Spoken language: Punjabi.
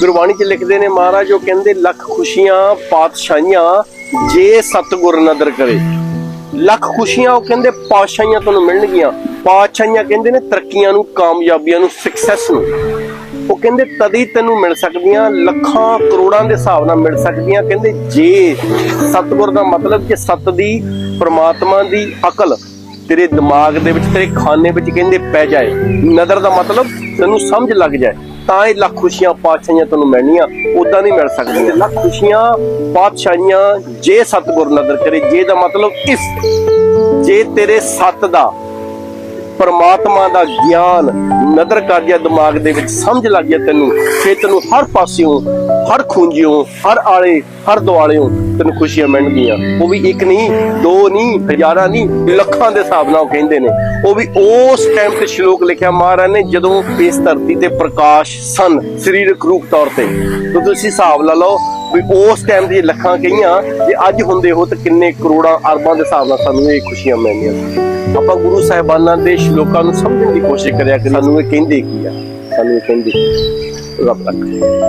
ਗੁਰਬਾਣੀ 'ਚ ਲਿਖਦੇ ਨੇ ਮਹਾਰਾਜ, ਉਹ ਕਹਿੰਦੇ, ਲੱਖ ਖੁਸ਼ੀਆਂ ਪਾਤਸ਼ਾਹੀਆਂ ਜੇ ਸਤਿਗੁਰ ਨਦਰ ਕਰੇ। ਲੱਖ ਖੁਸ਼ੀਆਂ, ਉਹ ਕਹਿੰਦੇ, ਪਾਤਸ਼ਾਹੀਆਂ ਤੁਹਾਨੂੰ ਮਿਲਣਗੀਆਂ। ਪਾਤਸ਼ਾਹੀਆਂ ਕਹਿੰਦੇ ਨੇ ਤਰੱਕੀਆਂ ਨੂੰ, ਕਾਮਯਾਬੀਆਂ ਨੂੰ ਸਕਸੈਸ ਨੂੰ। ਉਹ ਕਹਿੰਦੇ, ਤਦੀ ਤੈਨੂੰ ਮਿਲ ਸਕਦੀਆਂ, ਲੱਖਾਂ ਕਰੋੜਾਂ ਦੇ ਹਿਸਾਬ ਨਾਲ ਮਿਲ ਸਕਦੀਆਂ। ਕਹਿੰਦੇ, ਜੇ ਸਤਿਗੁਰ ਦਾ ਮਤਲਬ ਕਿ ਸਤ ਦੀ, ਪ੍ਰਮਾਤਮਾ ਦੀ ਅਕਲ ਤੇਰੇ ਦਿਮਾਗ ਦੇ ਵਿੱਚ, ਤੇਰੇ ਖਾਨੇ ਵਿੱਚ ਕਹਿੰਦੇ ਪੈ ਜਾਏ। ਨਜ਼ਰ ਦਾ ਮਤਲਬ ਤੈਨੂੰ ਸਮਝ ਲੱਗ ਜਾਏ। ਤਾਂ ਇਹ ਲੱਖ ਖੁਸ਼ੀਆਂ ਪਾਤਸ਼ਾਹੀਆਂ ਤੈਨੂੰ ਮਿਲਣੀਆਂ ਉਦਾਂ ਨਹੀਂ ਮਿਲ ਸਕਦੀਆਂ। ਲੱਖ ਖੁਸ਼ੀਆਂ ਪਾਤਸ਼ਾਹੀਆਂ, ਜੇ ਸਤਿਗੁਰ ਨਦਰ ਕਰੇ, ਜੇ ਦਾ ਮਤਲਬ ਇਸ, ਜੇ ਤੇਰੇ ਸਤ ਦਾ, ਪਰਮਾਤਮਾ ਦਾ ਗਿਆਨ ਨਦਰ ਕਰ ਗਿਆ ਦਿਮਾਗ ਦੇ ਵਿੱਚ, ਸਮਝ ਲੱਗ ਗਿਆ ਤੈਨੂੰ ਫੇ ਤੈਨੂੰ ਹਰ ਪਾਸਿਓਂ ਹਰ ਖੂੰਜਿਓਂ, ਹਰ ਆਲੇ, ਹਰ ਦੁਆਲਿਓਂ ਤੈਨੂੰ ਖੁਸ਼ੀਆਂ ਮਿਲਣਗੀਆਂ। ਉਹ ਵੀ ਇੱਕ ਨਹੀਂ, ਦੋ ਨਹੀਂ, ਹਜ਼ਾਰਾਂ ਨਹੀਂ, ਲੱਖਾਂ ਦੇ ਹਿਸਾਬ ਨਾਲ ਕਹਿੰਦੇ ਨੇ। ਉਹ ਵੀ ਉਸ ਟਾਈਮ ਤੇ ਸ਼ਲੋਕ ਲਿਖਿਆ, ਮਹਾਰਾਜ ਨੇ ਜਦੋਂ ਇਸ ਧਰਤੀ ਤੇ ਪ੍ਰਕਾਸ਼ ਸਨ, ਸਰੀਰਕ ਰੂਪ ਤੌਰ ਤੇ, ਤਾਂ ਤੁਸੀਂ ਹਿਸਾਬ ਲਾ ਲਓ ਵੀ ਉਸ ਟਾਈਮ ਦੀ ਲੱਖਾਂ ਕਹੀਆਂ ਜੇ ਅੱਜ ਹੁੰਦੇ ਹੋ ਤਾਂ ਕਿੰਨੇ ਕਰੋੜਾਂ ਅਰਬਾਂ ਦੇ ਹਿਸਾਬ ਨਾਲ ਸਾਨੂੰ ਇਹ ਖੁਸ਼ੀਆਂ ਮਿਲਣੀਆਂ ਸੀ ਆਪਾਂ ਗੁਰੂ ਸਾਹਿਬਾਨਾਂ ਦੇ ਸ਼ਲੋਕਾਂ ਨੂੰ ਸਮਝਣ ਦੀ ਕੋਸ਼ਿਸ਼ ਕਰਿਆ ਕਿ ਸਾਨੂੰ ਇਹ ਕਹਿੰਦੇ ਕੀ ਆ? ਸਾਨੂੰ ਇਹ ਕਹਿੰਦੇ, ਰੱਬ ਰੱਖੇ।